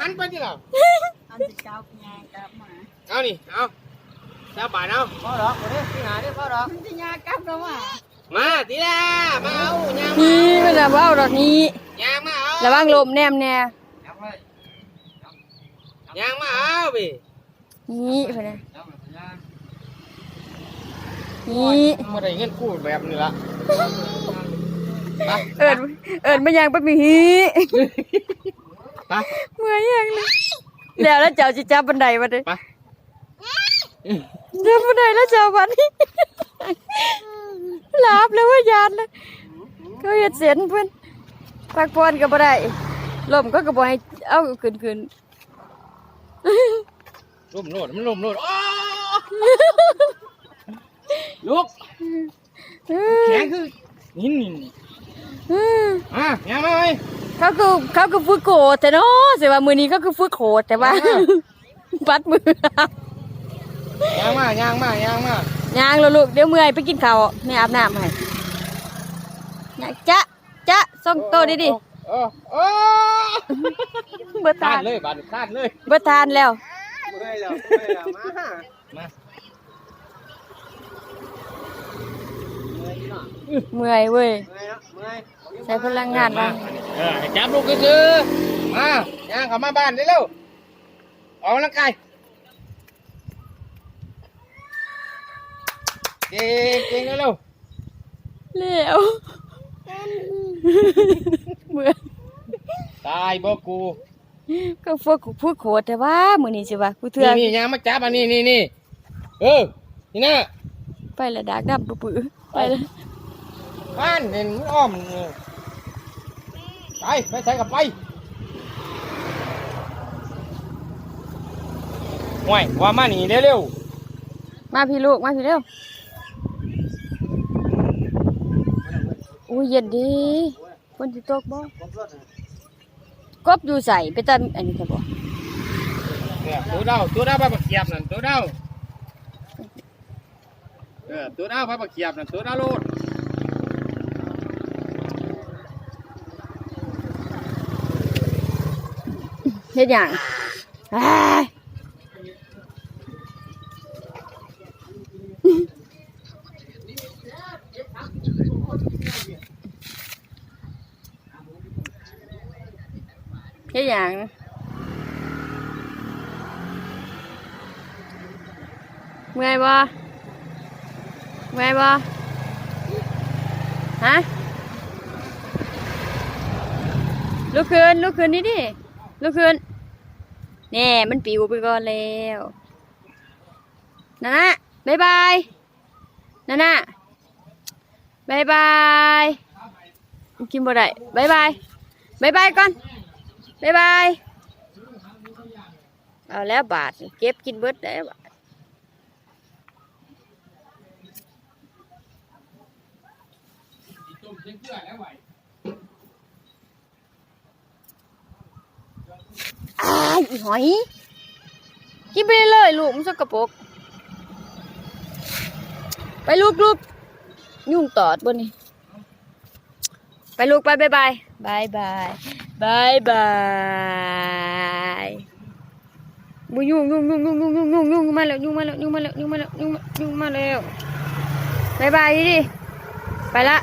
ăn bao nhiêu nào? ăn thịt cao nhà cắp mà. Ăn đi ăn sao bà đâu? Có đó. rồi đấy cái này đấy có đó. cái nhà cặp đâu mà. Má tí ra má âu nhà mà bây giờ bao được nhi nhà má âu là băng lộm nem nè. Nhà má âu bì. Nhi phải nè. Nhi mà đây ngân cũ đẹp này là เอิญเอิญไม่ยังเป็นมีฮี ไปเมื่อยยังเลยแล้วแล้วเจ้าสิจับบันไดมาเด้ไปจับบันไดแล้วเจ้าบัดนี้หลับแล้วว่ายานเลยเขาเฮ็ดเสียนเพิ่นพักผ่อนก็บ่ได้ลมก็ก็บ่ให้เอาขึ้นขึ้นลุ่มโลดมันลุ่มโลดอ้าลุกเอแข็องคือหินนี่เอออะยางมาไหม เขาคือเขาคือฝึกโขดแต่เนาะสิว่ามื้อนี้เขาคือฝึกโขดแต่ว่าปัดมือยางมายางมายางมาย่างแล้วลูกเดี๋ยวเมื่อยไปกินข้าวแม่อาบน้ำให้ย่างจ๊ะจ๊ะส่งโตวดิดิเออเออเบิดคาทาดนเลยบาดคาดเลยเบิดทานแล้วเมื่อยแล้วเมื่อยแล้วมามาเมื่อยเว้ยเมื่อยแล้วเมื่อยใช้พลังงานบ้าง เออให้จับลูกคือๆมาย่างเข้ามาบ้านได้เร็วออกกำลังกายเก่งเก่งเร็วเร็วเมื่อยๆตายบ่กูก็พวกพูดโขดแต่ว่ามื้อนี้สิว่ากูเถื่อนี่นี่ย่างมาจับอันนี้นี่นี่เออนี่นะไปละดากดับปื้อๆไปละ บ้านเห็นมันอ้อมเออ ไปไปใส่กับไปห่วยว่ามานี่เร็วมาพี่ลูก มาพี่เร็วอุ้ยเย็นดีฝนสิตกบ่ผมรถน่ะกบอยู่ใส่ไปตันอันนี้ครับบ่ๆเนี่ยตัวเดาตัวเดาพระบักเขียบนั่นตัวเดาเออตัวเดาพระบักเขียบนั่นตัวเดาโลด ฮ็ดหยังอ้ายเฮ็ดหยังเมื่อยบ่เมื่อยบ่ฮะลุกขึ้นลุกขึ้นนี่ดิลุกขึ้น แน่มันปิวไปก่อนแล้วนั่นะบายบายนั่นะบายบายกินบ่ได้บายบายบายบายก่อนบายบายเอาแล้วบาทเก็บกินเบิดแล้วบาทอ้าย อีหอย กินไปเลยลูกมันสกปรกไปลูกลูกยุ่งตอดบนนี่ไปลูกไปบายบายบายบายบายบายบุยุ่งยุ่งยุ่งยุ่งยุ่งยุ่งยุ่งยุ่งมาแล้วยุ่งมาแล้วยุ่งมาแล้วยุ่งมาแล้วยุ่งมายุ่งมาแล้วบายบายดิไปละ